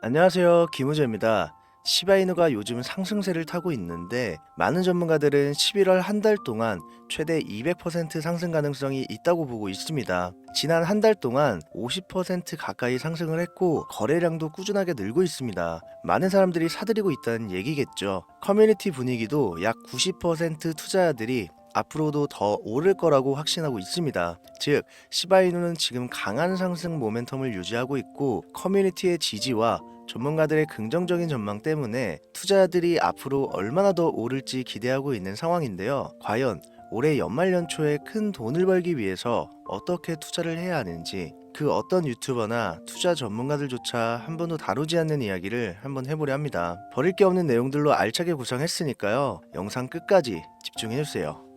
안녕하세요. 김우재입니다. 시바이누가 요즘 상승세를 타고 있는데 많은 전문가들은 11월 한 달 동안 최대 200% 상승 가능성이 있다고 보고 있습니다. 지난 한 달 동안 50% 가까이 상승을 했고 거래량도 꾸준하게 늘고 있습니다. 많은 사람들이 사들이고 있다는 얘기겠죠. 커뮤니티 분위기도 약 90% 투자자들이 앞으로도 더 오를 거라고 확신하고 있습니다. 즉, 시바이누는 지금 강한 상승 모멘텀을 유지하고 있고 커뮤니티의 지지와 전문가들의 긍정적인 전망 때문에 투자자들이 앞으로 얼마나 더 오를지 기대하고 있는 상황인데요. 과연 올해 연말 연초에 큰 돈을 벌기 위해서 어떻게 투자를 해야 하는지 그 어떤 유튜버나 투자 전문가들조차 한 번도 다루지 않는 이야기를 한번 해보려 합니다. 버릴 게 없는 내용들로 알차게 구성했으니까요. 영상 끝까지 집중해주세요.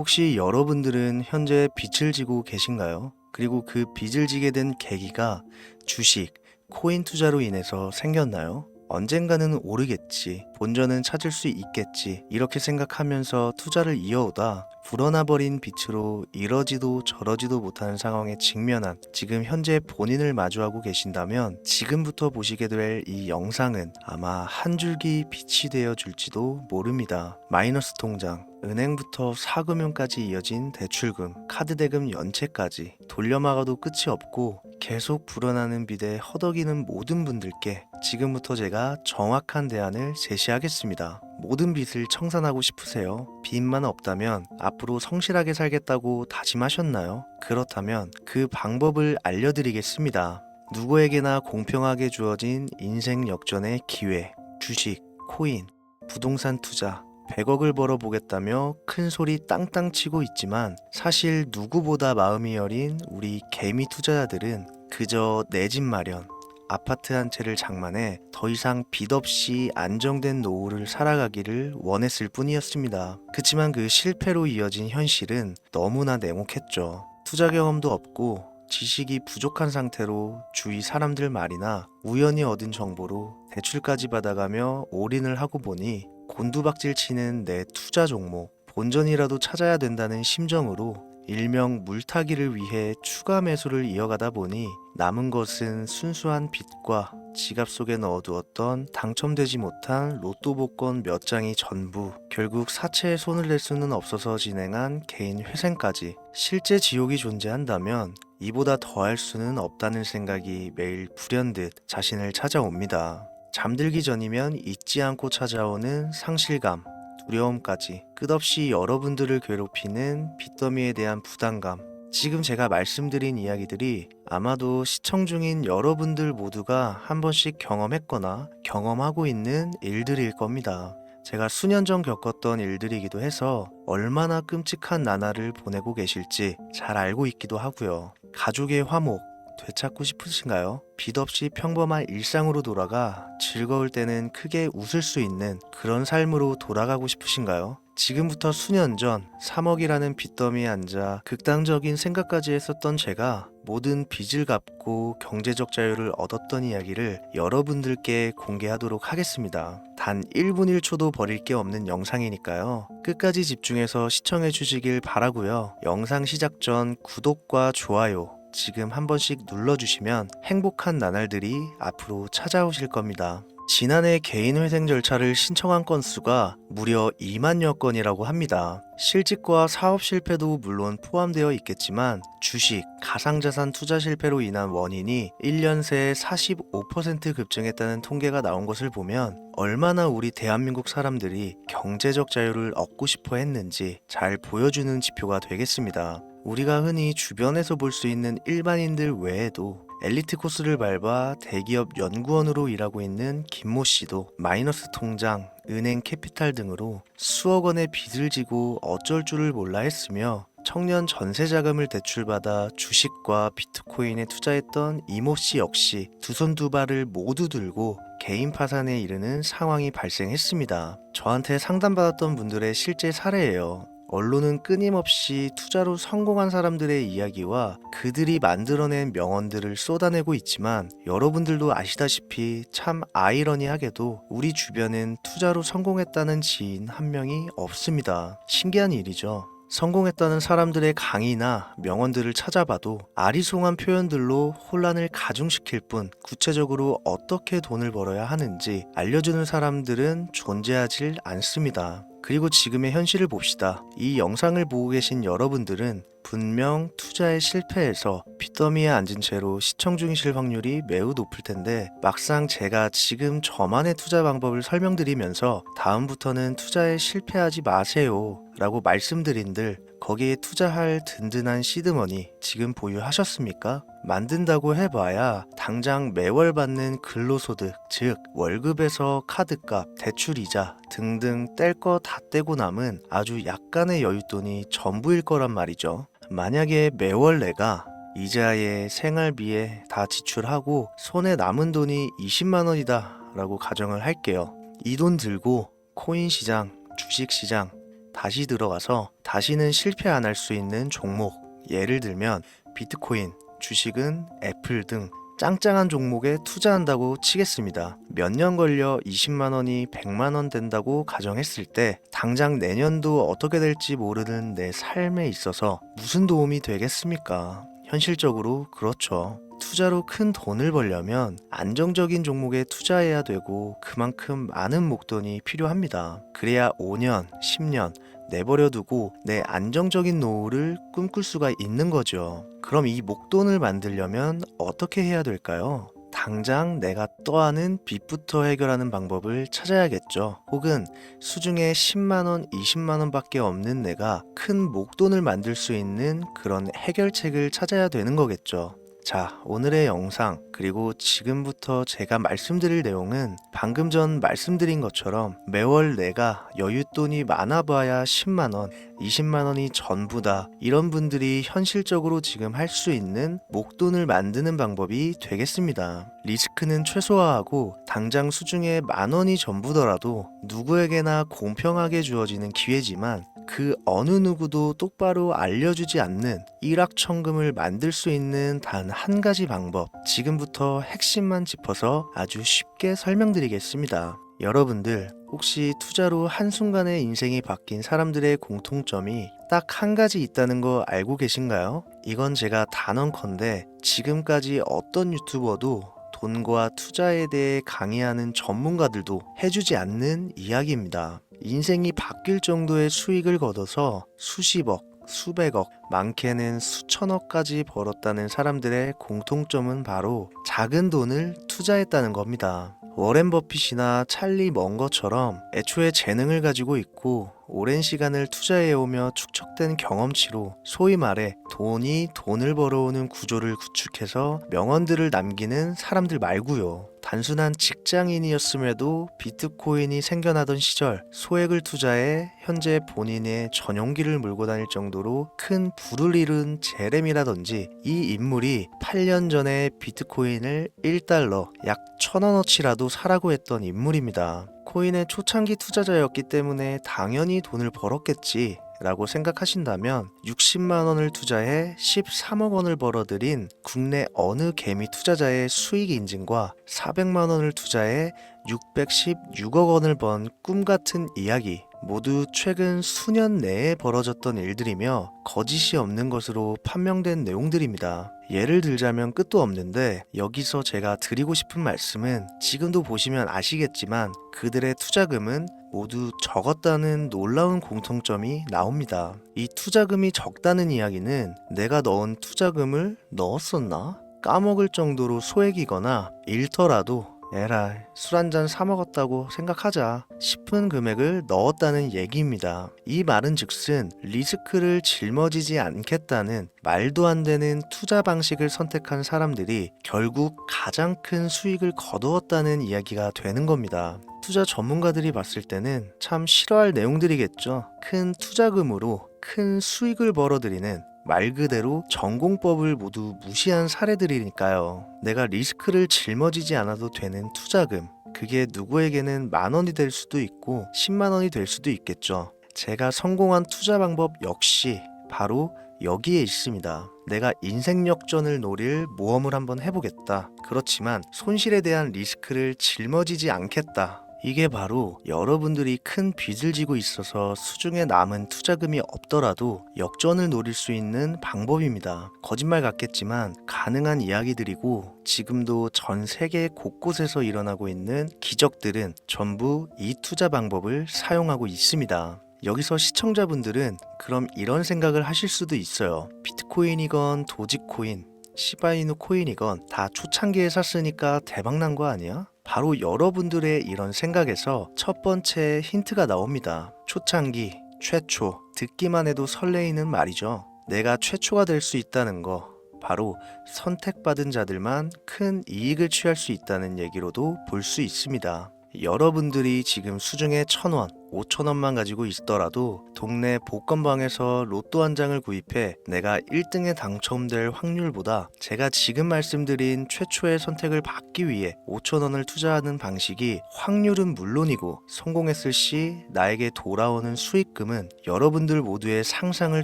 혹시 여러분들은 현재 빚을 지고 계신가요? 그리고 그 빚을 지게 된 계기가 주식, 코인 투자로 인해서 생겼나요? 언젠가는 오르겠지, 본전은 찾을 수 있겠지, 이렇게 생각하면서 투자를 이어오다 불어나 버린 빚으로 이러지도 저러지도 못하는 상황에 직면한 지금 현재 본인을 마주하고 계신다면 지금부터 보시게 될 이 영상은 아마 한 줄기 빛이 되어 줄지도 모릅니다. 마이너스 통장, 은행부터 사금융까지 이어진 대출금, 카드 대금 연체까지 돌려막아도 끝이 없고 계속 불어나는 빚에 허덕이는 모든 분들께 지금부터 제가 정확한 대안을 제시하겠습니다. 모든 빚을 청산하고 싶으세요? 빚만 없다면 앞으로 성실하게 살겠다고 다짐하셨나요? 그렇다면 그 방법을 알려드리겠습니다. 누구에게나 공평하게 주어진 인생 역전의 기회, 주식, 코인, 부동산 투자, 100억을 벌어보겠다며 큰 소리 땅땅 치고 있지만 사실 누구보다 마음이 여린 우리 개미 투자자들은 그저 내 집 마련, 아파트 한 채를 장만해 더 이상 빚 없이 안정된 노후를 살아가기를 원했을 뿐이었습니다. 그치만 그 실패로 이어진 현실은 너무나 냉혹했죠. 투자 경험도 없고 지식이 부족한 상태로 주위 사람들 말이나 우연히 얻은 정보로 대출까지 받아가며 올인을 하고 보니 곤두박질 치는 내 투자 종목 본전이라도 찾아야 된다는 심정으로 일명 물타기를 위해 추가 매수를 이어가다 보니 남은 것은 순수한 빚과 지갑 속에 넣어두었던 당첨되지 못한 로또 복권 몇 장이 전부 결국 사채에 손을 댈 수는 없어서 진행한 개인 회생까지 실제 지옥이 존재한다면 이보다 더할 수는 없다는 생각이 매일 불현듯 자신을 찾아옵니다. 잠들기 전이면 잊지 않고 찾아오는 상실감, 두려움까지 끝없이 여러분들을 괴롭히는 빚더미에 대한 부담감. 지금 제가 말씀드린 이야기들이 아마도 시청 중인 여러분들 모두가 한 번씩 경험했거나 경험하고 있는 일들일 겁니다. 제가 수년 전 겪었던 일들이기도 해서 얼마나 끔찍한 나날을 보내고 계실지 잘 알고 있기도 하고요. 가족의 화목, 되찾고 싶으신가요? 빚 없이 평범한 일상으로 돌아가 즐거울 때는 크게 웃을 수 있는 그런 삶으로 돌아가고 싶으신가요? 지금부터 수년 전 3억이라는 빚더미에 앉아 극단적인 생각까지 했었던 제가 모든 빚을 갚고 경제적 자유를 얻었던 이야기를 여러분들께 공개하도록 하겠습니다. 단 1분 1초도 버릴 게 없는 영상이니까요. 끝까지 집중해서 시청해 주시길 바라고요. 영상 시작 전 구독과 좋아요 지금 한 번씩 눌러주시면 행복한 나날들이 앞으로 찾아오실 겁니다. 지난해 개인 회생 절차를 신청한 건수가 무려 2만여 건이라고 합니다. 실직과 사업 실패도 물론 포함되어 있겠지만 주식, 가상자산 투자 실패로 인한 원인이 1년 새에 45% 급증했다는 통계가 나온 것을 보면 얼마나 우리 대한민국 사람들이 경제적 자유를 얻고 싶어 했는지 잘 보여주는 지표가 되겠습니다. 우리가 흔히 주변에서 볼 수 있는 일반인들 외에도 엘리트 코스를 밟아 대기업 연구원으로 일하고 있는 김모 씨도 마이너스 통장, 은행 캐피탈 등으로 수억 원의 빚을 지고 어쩔 줄을 몰라 했으며 청년 전세 자금을 대출받아 주식과 비트코인에 투자했던 이모 씨 역시 두 손 두 발을 모두 들고 개인 파산에 이르는 상황이 발생했습니다. 저한테 상담받았던 분들의 실제 사례예요. 언론은 끊임없이 투자로 성공한 사람들의 이야기와 그들이 만들어낸 명언들을 쏟아내고 있지만 여러분들도 아시다시피 참 아이러니하게도 우리 주변엔 투자로 성공했다는 지인 한 명이 없습니다. 신기한 일이죠. 성공했다는 사람들의 강의나 명언들을 찾아봐도 아리송한 표현들로 혼란을 가중시킬 뿐 구체적으로 어떻게 돈을 벌어야 하는지 알려주는 사람들은 존재하질 않습니다. 그리고 지금의 현실을 봅시다. 이 영상을 보고 계신 여러분들은 분명 투자에 실패해서 빚더미에 앉은 채로 시청 중이실 확률이 매우 높을 텐데 막상 제가 지금 저만의 투자 방법을 설명드리면서 다음부터는 투자에 실패하지 마세요 라고 말씀드린들 거기에 투자할 든든한 시드머니 지금 보유하셨습니까? 만든다고 해봐야 당장 매월 받는 근로소득, 즉 월급에서 카드값, 대출이자 등등 뗄 거 다 떼고 남은 아주 약간의 여윳돈이 전부일 거란 말이죠. 만약에 매월 내가 이자에 생활비에 다 지출하고 손에 남은 돈이 20만 원이다 라고 가정을 할게요. 이 돈 들고 코인 시장, 주식 시장 다시 들어가서 다시는 실패 안 할 수 있는 종목 예를 들면 비트코인, 주식은 애플 등 짱짱한 종목에 투자한다고 치겠습니다. 몇 년 걸려 20만 원이 100만 원 된다고 가정했을 때 당장 내년도 어떻게 될지 모르는 내 삶에 있어서 무슨 도움이 되겠습니까? 현실적으로 그렇죠. 투자로 큰 돈을 벌려면 안정적인 종목에 투자해야 되고 그만큼 많은 목돈이 필요합니다. 그래야 5년, 10년 내버려 두고 내 안정적인 노후를 꿈꿀 수가 있는 거죠. 그럼 이 목돈을 만들려면 어떻게 해야 될까요? 당장 내가 떠하는 빚부터 해결하는 방법을 찾아야겠죠. 혹은 수중에 10만원, 20만원 밖에 없는 내가 큰 목돈을 만들 수 있는 그런 해결책을 찾아야 되는 거겠죠. 자, 오늘의 영상, 그리고 지금부터 제가 말씀드릴 내용은 방금 전 말씀드린 것처럼 매월 내가 여윳돈이 많아 봐야 10만 원, 20만 원이 전부다. 이런 분들이 현실적으로 지금 할 수 있는 목돈을 만드는 방법이 되겠습니다. 리스크는 최소화하고 당장 수중에 만 원이 전부더라도 누구에게나 공평하게 주어지는 기회지만 그 어느 누구도 똑바로 알려주지 않는 일확천금을 만들 수 있는 단 한 가지 방법. 지금부터 핵심만 짚어서 아주 쉽게 설명드리겠습니다. 여러분들, 혹시 투자로 한순간에 인생이 바뀐 사람들의 공통점이 딱 한 가지 있다는 거 알고 계신가요? 이건 제가 단언컨대 지금까지 어떤 유튜버도 돈과 투자에 대해 강의하는 전문가들도 해주지 않는 이야기입니다. 인생이 바뀔 정도의 수익을 거둬서 수십억, 수백억, 많게는 수천억까지 벌었다는 사람들의 공통점은 바로 작은 돈을 투자했다는 겁니다. 워렌 버핏이나 찰리 먼거처럼 애초에 재능을 가지고 있고 오랜 시간을 투자해오며 축적된 경험치로 소위 말해 돈이 돈을 벌어오는 구조를 구축해서 명언들을 남기는 사람들 말고요. 단순한 직장인이었음에도 비트코인이 생겨나던 시절 소액을 투자해 현재 본인의 전용기를 몰고 다닐 정도로 큰 부를 이룬 제렘이라든지 이 인물이 8년 전에 비트코인을 1달러 약 1000원어치라도 사라고 했던 인물입니다. 코인의 초창기 투자자였기 때문에 당연히 돈을 벌었겠지. 라고 생각하신다면 60만 원을 투자해 13억 원을 벌어들인 국내 어느 개미 투자자의 수익 인증과 400만 원을 투자해 616억 원을 번 꿈 같은 이야기 모두 최근 수년 내에 벌어졌던 일들이며 거짓이 없는 것으로 판명된 내용들입니다. 예를 들자면 끝도 없는데 여기서 제가 드리고 싶은 말씀은 지금도 보시면 아시겠지만 그들의 투자금은 모두 적었다는 놀라운 공통점이 나옵니다. 이 투자금이 적다는 이야기는 내가 넣은 투자금을 넣었었나? 까먹을 정도로 소액이거나 잃더라도 에라 술한 잔 사 먹었다고 생각하자 싶은 금액을 넣었다는 얘기입니다. 이 말은 즉슨 리스크를 짊어지지 않겠다는 말도 안 되는 투자 방식을 선택한 사람들이 결국 가장 큰 수익을 거두었다는 이야기가 되는 겁니다. 투자 전문가들이 봤을 때는 참 싫어할 내용들이겠죠. 큰 투자금으로 큰 수익을 벌어들이는 말 그대로 전공법을 모두 무시한 사례들이니까요. 내가 리스크를 짊어지지 않아도 되는 투자금. 그게 누구에게는 만 원이 될 수도 있고 10만 원이 될 수도 있겠죠. 제가 성공한 투자 방법 역시 바로 여기에 있습니다. 내가 인생 역전을 노릴 모험을 한번 해보겠다. 그렇지만 손실에 대한 리스크를 짊어지지 않겠다. 이게 바로 여러분들이 큰 빚을 지고 있어서 수중에 남은 투자금이 없더라도 역전을 노릴 수 있는 방법입니다. 거짓말 같겠지만 가능한 이야기들이고 지금도 전 세계 곳곳에서 일어나고 있는 기적들은 전부 이 투자 방법을 사용하고 있습니다. 여기서 시청자분들은 그럼 이런 생각을 하실 수도 있어요. 비트코인이건 도지코인, 시바이누 코인이건 다 초창기에 샀으니까 대박난 거 아니야? 바로 여러분들의 이런 생각에서 첫 번째 힌트가 나옵니다. 초창기, 최초, 듣기만 해도 설레이는 말이죠. 내가 최초가 될 수 있다는 거. 바로 선택받은 자들만 큰 이익을 취할 수 있다는 얘기로도 볼 수 있습니다. 여러분들이 지금 수중에 천 원, 오천 원만 가지고 있더라도 동네 복권방에서 로또 한 장을 구입해 내가 1등에 당첨될 확률보다 제가 지금 말씀드린 최초의 선택을 받기 위해 5천 원을 투자하는 방식이 확률은 물론이고 성공했을 시 나에게 돌아오는 수익금은 여러분들 모두의 상상을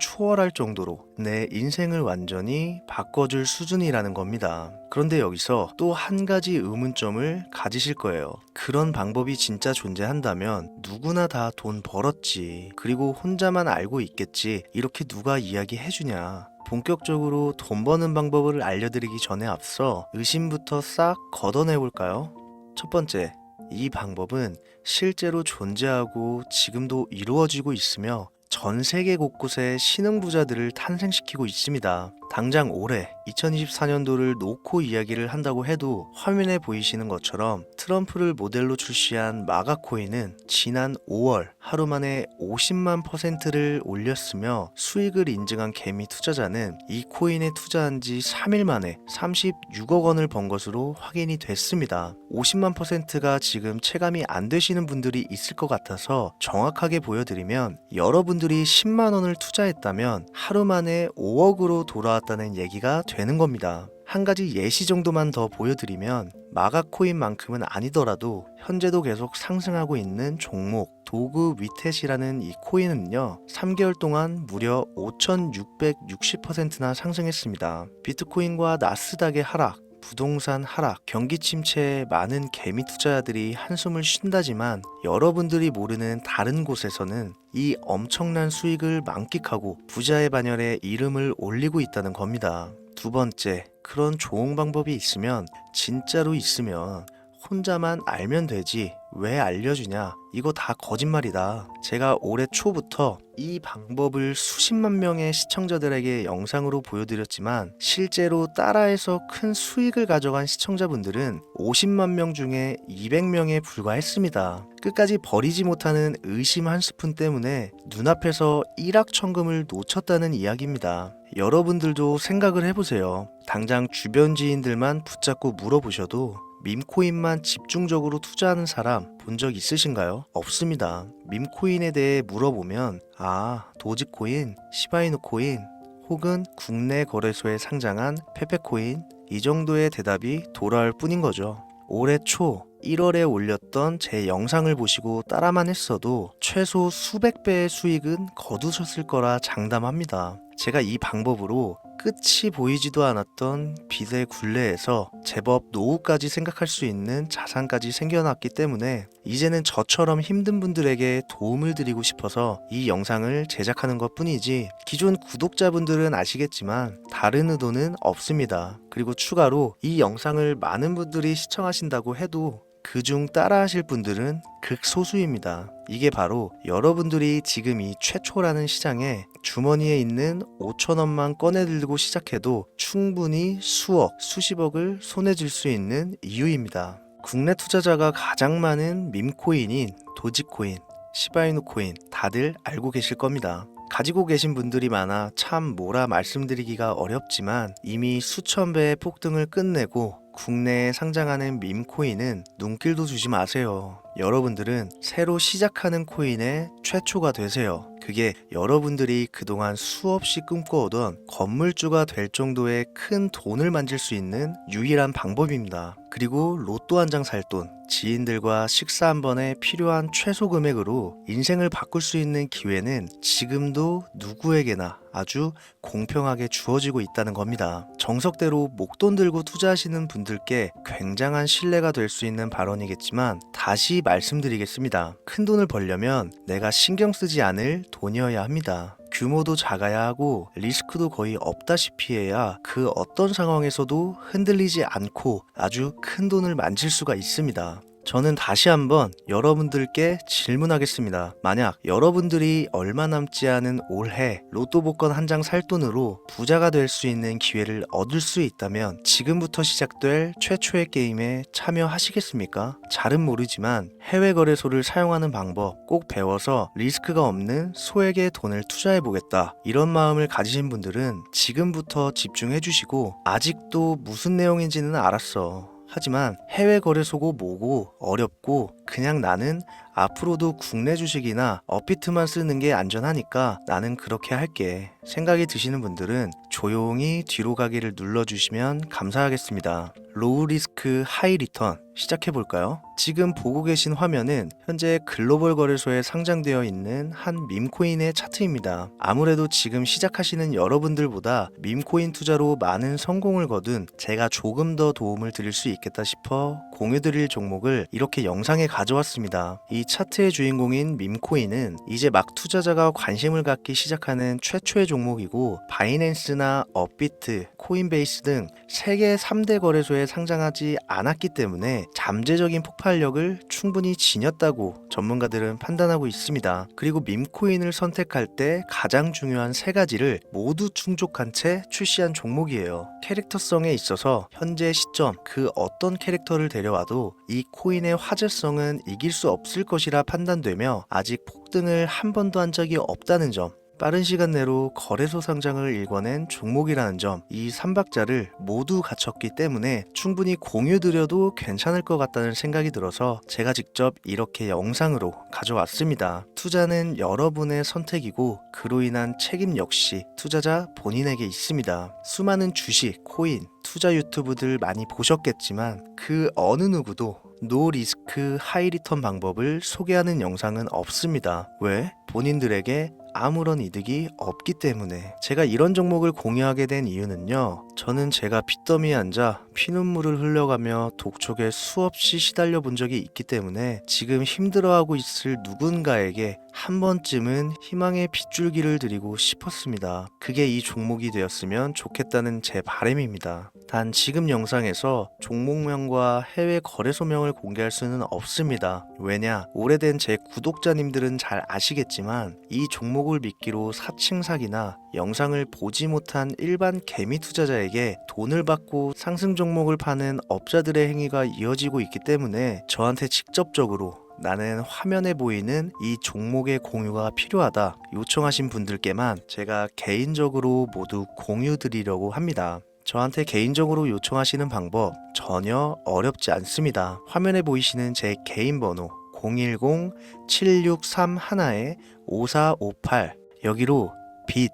초월할 정도로 내 인생을 완전히 바꿔줄 수준이라는 겁니다. 그런데 여기서 또 한 가지 의문점을 가지실 거예요. 그런 방법이 진짜 존재한다면 누구나 다 돈 벌었지. 그리고 혼자만 알고 있겠지. 이렇게 누가 이야기해주냐. 본격적으로 돈 버는 방법을 알려드리기 전에 앞서 의심부터 싹 걷어내 볼까요? 첫 번째, 이 방법은 실제로 존재하고 지금도 이루어지고 있으며 전 세계 곳곳에 신흥부자들을 탄생시키고 있습니다. 당장 올해 2024년도를 놓고 이야기를 한다고 해도 화면에 보이시는 것처럼 트럼프를 모델로 출시한 마가코인은 지난 5월 하루 만에 50만 퍼센트를 올렸으며 수익을 인증한 개미 투자자는 이 코인에 투자한 지 3일 만에 36억 원을 번 것으로 확인이 됐습니다. 50만 퍼센트가 지금 체감이 안 되시는 분들이 있을 것 같아서 정확하게 보여드리면 여러분들이 10만 원을 투자했다면 하루 만에 5억으로 돌아 왔다는 얘기가 되는 겁니다. 한 가지 예시 정도만 더 보여드리면 마가코인만큼은 아니더라도 현재도 계속 상승하고 있는 종목 도구 위텟이라는 이 코인은요 3개월 동안 무려 5,660%나 상승했습니다. 비트코인과 나스닥의 하락 부동산 하락, 경기 침체에 많은 개미 투자자들이 한숨을 쉰다지만 여러분들이 모르는 다른 곳에서는 이 엄청난 수익을 만끽하고 부자의 반열에 이름을 올리고 있다는 겁니다. 두 번째, 그런 좋은 방법이 있으면 진짜로 있으면 혼자만 알면 되지 왜 알려주냐? 이거 다 거짓말이다. 제가 올해 초부터 이 방법을 수십만 명의 시청자들에게 영상으로 보여드렸지만 실제로 따라해서 큰 수익을 가져간 시청자분들은 50만 명 중에 200명에 불과했습니다. 끝까지 버리지 못하는 의심 한 스푼 때문에 눈앞에서 일확천금을 놓쳤다는 이야기입니다. 여러분들도 생각을 해보세요. 당장 주변 지인들만 붙잡고 물어보셔도 밈코인만 집중적으로 투자하는 사람 본 적 있으신가요? 없습니다. 밈코인에 대해 물어보면 아, 도지코인, 시바이누 코인 혹은 국내 거래소에 상장한 페페코인 이 정도의 대답이 돌아올 뿐인 거죠. 올해 초 1월에 올렸던 제 영상을 보시고 따라만 했어도 최소 수백 배의 수익은 거두셨을 거라 장담합니다. 제가 이 방법으로 끝이 보이지도 않았던 빚의 굴레에서 제법 노후까지 생각할 수 있는 자산까지 생겨났기 때문에 이제는 저처럼 힘든 분들에게 도움을 드리고 싶어서 이 영상을 제작하는 것 뿐이지 기존 구독자분들은 아시겠지만 다른 의도는 없습니다. 그리고 추가로 이 영상을 많은 분들이 시청하신다고 해도 그중 따라 하실 분들은 극소수입니다. 이게 바로 여러분들이 지금 이 최초라는 시장에 주머니에 있는 5천원만 꺼내들고 시작해도 충분히 수억, 수십억을 손에 쥘 수 있는 이유입니다. 국내 투자자가 가장 많은 밈코인인 도지코인, 시바이누 코인 다들 알고 계실 겁니다. 가지고 계신 분들이 많아 참 뭐라 말씀드리기가 어렵지만 이미 수천 배의 폭등을 끝내고 국내에 상장하는 밈코인은 눈길도 주지 마세요. 여러분들은 새로 시작하는 코인의 최초가 되세요. 그게 여러분들이 그동안 수없이 꿈꿔오던 건물주가 될 정도의 큰 돈을 만질 수 있는 유일한 방법입니다. 그리고 로또 한 장 살 돈, 지인들과 식사 한 번에 필요한 최소 금액으로 인생을 바꿀 수 있는 기회는 지금도 누구에게나 아주 공평하게 주어지고 있다는 겁니다. 정석대로 목돈 들고 투자하시는 분들께 굉장한 신뢰가 될 수 있는 발언이겠지만 다시 말씀드리겠습니다. 큰 돈을 벌려면 내가 신경 쓰지 않을 돈이어야 합니다. 규모도 작아야 하고 리스크도 거의 없다시피 해야 그 어떤 상황에서도 흔들리지 않고 아주 큰 돈을 만질 수가 있습니다. 저는 다시 한번 여러분들께 질문하겠습니다. 만약 여러분들이 얼마 남지 않은 올해 로또 복권 한 장 살 돈으로 부자가 될 수 있는 기회를 얻을 수 있다면 지금부터 시작될 최초의 게임에 참여하시겠습니까? 잘은 모르지만 해외 거래소를 사용하는 방법 꼭 배워서 리스크가 없는 소액의 돈을 투자해 보겠다. 이런 마음을 가지신 분들은 지금부터 집중해 주시고 아직도 무슨 내용인지는 알았어. 하지만 해외 거래소고 뭐고 어렵고 그냥 나는 앞으로도 국내 주식이나 업비트만 쓰는 게 안전하니까 나는 그렇게 할게. 생각이 드시는 분들은 조용히 뒤로 가기를 눌러주시면 감사하겠습니다. 로우 리스크 하이 리턴 시작해 볼까요? 지금 보고 계신 화면은 현재 글로벌 거래소에 상장되어 있는 한 밈코인의 차트입니다. 아무래도 지금 시작하시는 여러분들보다 밈코인 투자로 많은 성공을 거둔 제가 조금 더 도움을 드릴 수 있겠다 싶어 공유 드릴 종목을 이렇게 영상에 가져왔습니다. 이 차트의 주인공인 밈코인은 이제 막 투자자가 관심을 갖기 시작하는 최초의 종목이고 바이낸스나 업비트, 코인베이스 등 세계 3대 거래소에 상장하지 않았기 때문에 잠재적인 폭발력을 충분히 지녔다고 전문가들은 판단하고 있습니다. 그리고 밈코인을 선택할 때 가장 중요한 세 가지를 모두 충족한 채 출시한 종목이에요. 캐릭터성에 있어서 현재 시점 그 어떤 캐릭터를 데려와도 이 코인의 화제성은 이길 수 없을 것이라 판단되며 아직 폭등을 한 번도 한 적이 없다는 점 빠른 시간 내로 거래소 상장을 일궈낸 종목이라는 점, 이 3박자를 모두 갖췄기 때문에 충분히 공유드려도 괜찮을 것 같다는 생각이 들어서 제가 직접 이렇게 영상으로 가져왔습니다. 투자는 여러분의 선택이고 그로 인한 책임 역시 투자자 본인에게 있습니다. 수많은 주식, 코인, 투자 유튜브들 많이 보셨겠지만 그 어느 누구도 노 리스크 하이 리턴 방법을 소개하는 영상은 없습니다. 왜? 본인들에게 아무런 이득이 없기 때문에 제가 이런 종목을 공유하게 된 이유는요. 저는 제가 빚더미에 앉아 피눈물을 흘려가며 독촉에 수없이 시달려 본 적이 있기 때문에 지금 힘들어하고 있을 누군가에게 한 번쯤은 희망의 빗줄기를 드리고 싶었습니다. 그게 이 종목이 되었으면 좋겠다는 제 바람입니다. 단 지금 영상에서 종목명과 해외 거래소명을 공개할 수는 없습니다. 왜냐? 오래된 제 구독자님들은 잘 아시겠지만 이 종목을 믿기로 사칭 사기나 영상을 보지 못한 일반 개미 투자자에게 돈을 받고 상승 종목을 파는 업자들의 행위가 이어지고 있기 때문에 저한테 직접적으로 나는 화면에 보이는 이 종목의 공유가 필요하다 요청하신 분들께만 제가 개인적으로 모두 공유 드리려고 합니다. 저한테 개인적으로 요청하시는 방법 전혀 어렵지 않습니다. 화면에 보이시는 제 개인 번호 010-7631-5458 여기로 빛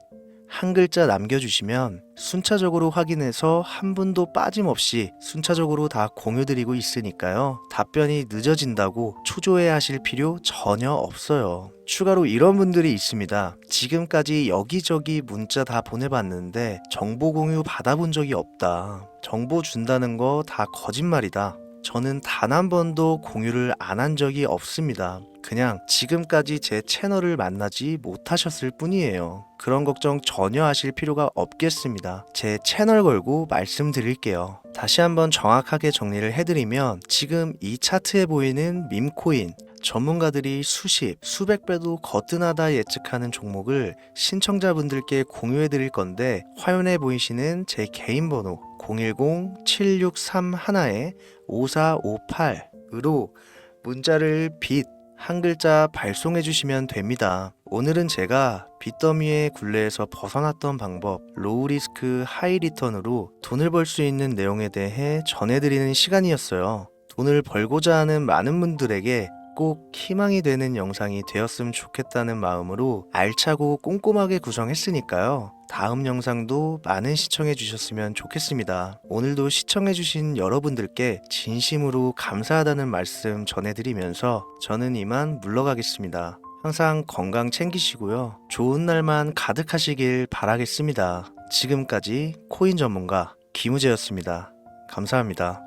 한 글자 남겨주시면 순차적으로 확인해서 한 분도 빠짐없이 순차적으로 다 공유드리고 있으니까요. 답변이 늦어진다고 초조해 하실 필요 전혀 없어요. 추가로 이런 분들이 있습니다. 지금까지 여기저기 문자 다 보내봤는데 정보 공유 받아본 적이 없다. 정보 준다는 거 다 거짓말이다. 저는 단 한 번도 공유를 안 한 적이 없습니다. 그냥 지금까지 제 채널을 만나지 못하셨을 뿐이에요. 그런 걱정 전혀 하실 필요가 없겠습니다. 제 채널 걸고 말씀드릴게요. 다시 한번 정확하게 정리를 해드리면 지금 이 차트에 보이는 밈코인 전문가들이 수십, 수백 배도 거뜬하다 예측하는 종목을 신청자분들께 공유해 드릴 건데 화면에 보이시는 제 개인 번호 010-7631-5458으로 문자를 빛 한 글자 발송해 주시면 됩니다. 오늘은 제가 빚더미의 굴레에서 벗어났던 방법, 로우 리스크 하이 리턴으로 돈을 벌 수 있는 내용에 대해 전해드리는 시간이었어요. 돈을 벌고자 하는 많은 분들에게 꼭 희망이 되는 영상이 되었으면 좋겠다는 마음으로 알차고 꼼꼼하게 구성했으니까요. 다음 영상도 많은 시청해 주셨으면 좋겠습니다. 오늘도 시청해 주신 여러분들께 진심으로 감사하다는 말씀 전해드리면서 저는 이만 물러가겠습니다. 항상 건강 챙기시고요. 좋은 날만 가득하시길 바라겠습니다. 지금까지 코인 전문가 김우재였습니다. 감사합니다.